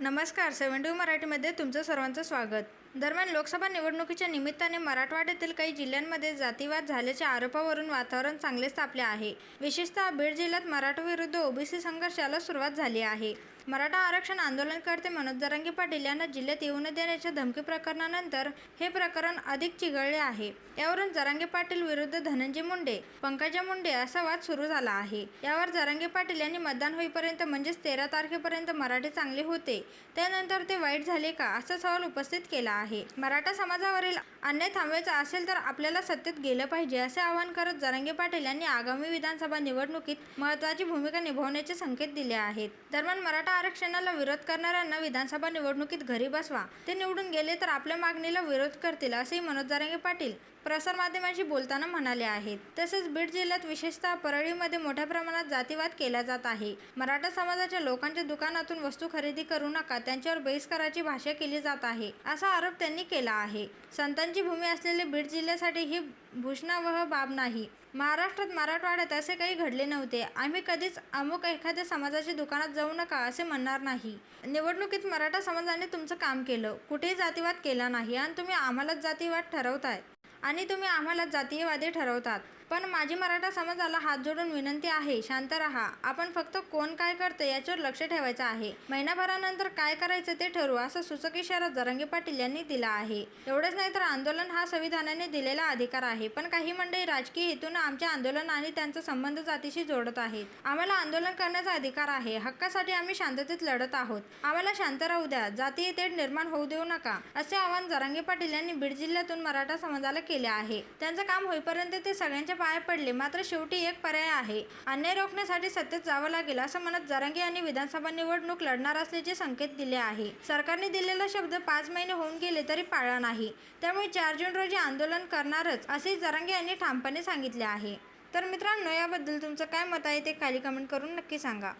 नमस्कार सेवन टू मराठीमध्ये तुमचं सर्वांचं स्वागत. दरम्यान लोकसभा निवडणुकीच्या निमित्ताने मराठवाड्यातील काही जिल्ह्यांमध्ये जातीवाद झाल्याच्या आरोपावरून वातावरण चांगलेच तापले आहे. विशेषतः बीड जिल्ह्यात मराठा विरुद्ध ओबीसी संघर्षाला सुरुवात झाली आहे. मराठा आरक्षण आंदोलनकर्ते मनोज जरांगे पाटील यांना जिल्ह्यात येऊ न देण्याच्या धमकी प्रकरणानंतर हे प्रकरण अधिक चिघळले आहे. यावरून जरांगे पाटील विरुद्ध धनंजय मुंडे पंकजा मुंडे असा वाद सुरू झाला आहे. यावर जरांगे पाटील यांनी मतदान होईपर्यंत म्हणजेच तेरा तारखेपर्यंत मराठी चांगले होते. त्यानंतर ते वाईट झाले का असा सवाल उपस्थित केला आहे आहे. मराठा समाजावरील अन्याय थांबवायचा असेल तर आपल्याला सत्तेत गेलं पाहिजे असे आवाहन करत जरांगे पाटील यांनी आगामी विधानसभा निवडणुकीत महत्त्वाची भूमिका निभावण्याचे संकेत दिले आहेत. दरम्यान मराठा आरक्षणाला विरोध करणाऱ्यांना विधानसभा निवडणुकीत घरी बसवा ते निवडून गेले तर आपल्या मागणीला विरोध करतील असेही मनोज जरांगे पाटील प्रसारमाध्यमांशी बोलताना म्हणाले आहेत. तसेच बीड जिल्ह्यात विशेषतः परळीमध्ये मोठ्या प्रमाणात जातीवाद केला जात आहे. मराठा समाजाच्या लोकांच्या दुकानातून वस्तू खरेदी करू नका त्यांच्यावर बहिष्काराची भाषा केली जात आहे असा आरोप त्यांनी केला आहे. संतांची भूमी असलेले बीड जिल्ह्यासाठी ही भूषणावह बाब नाही. महाराष्ट्रात मराठवाड्यात असे काही घडले नव्हते. आम्ही कधीच अमुक एखाद्या समाजाच्या दुकानात जाऊ नका असे म्हणणार नाही. निवडणुकीत मराठा समाजाने तुमचं काम केलं. कुठेही जातीवाद केला नाही आणि तुम्ही आम्हालाच जातीवाद ठरवताय. आणि तुम्ही आम्हाला जातीयवादी ठरवतात. पण माझी मराठा समाजाला हात जोडून विनंती आहे शांत रहा. आपण फक्त कोण काय करतं याच्यावर लक्ष ठेवायचं आहे. महिनाभरानंतर काय करायचं ते ठरवू असा सूचक इशारा जरांगे पाटील यांनी दिला आहे. एवढंच नाही तर आंदोलन हा संविधानाने दिलेला अधिकार आहे पण काही मंडळी राजकीय हेतून आमच्या आंदोलन आणि त्यांचा संबंध जातीशी जोडत आहेत. आम्हाला आंदोलन करण्याचा अधिकार आहे हक्कासाठी आम्ही शांततेत लढत आहोत. आम्हाला शांत राहू द्या जातीय तेढ निर्माण होऊ देऊ नका असे आवाहन जरांगे पाटील यांनी बीड जिल्ह्यातून मराठा समाजाला केले आहे. त्यांचं काम होईपर्यंत ते सगळ्यांच्या पाय पडले. मात्र शेवटी एक पर्याय आहे. अन्याय रोखण्यासाठी सत्तेत जावं लागेल असं म्हणत जरांगे यांनी विधानसभा निवडणूक लढणार असल्याचे संकेत दिले आहे. सरकारने दिलेला शब्द पाच महिने होऊन गेले तरी पाळला नाही. त्यामुळे चार जून रोजी आंदोलन करणारच असे जरांगे यांनी ठामपणे सांगितले आहे. तर मित्रांनो याबद्दल तुमचं काय मत आहे ते खाली कमेंट करून नक्की सांगा.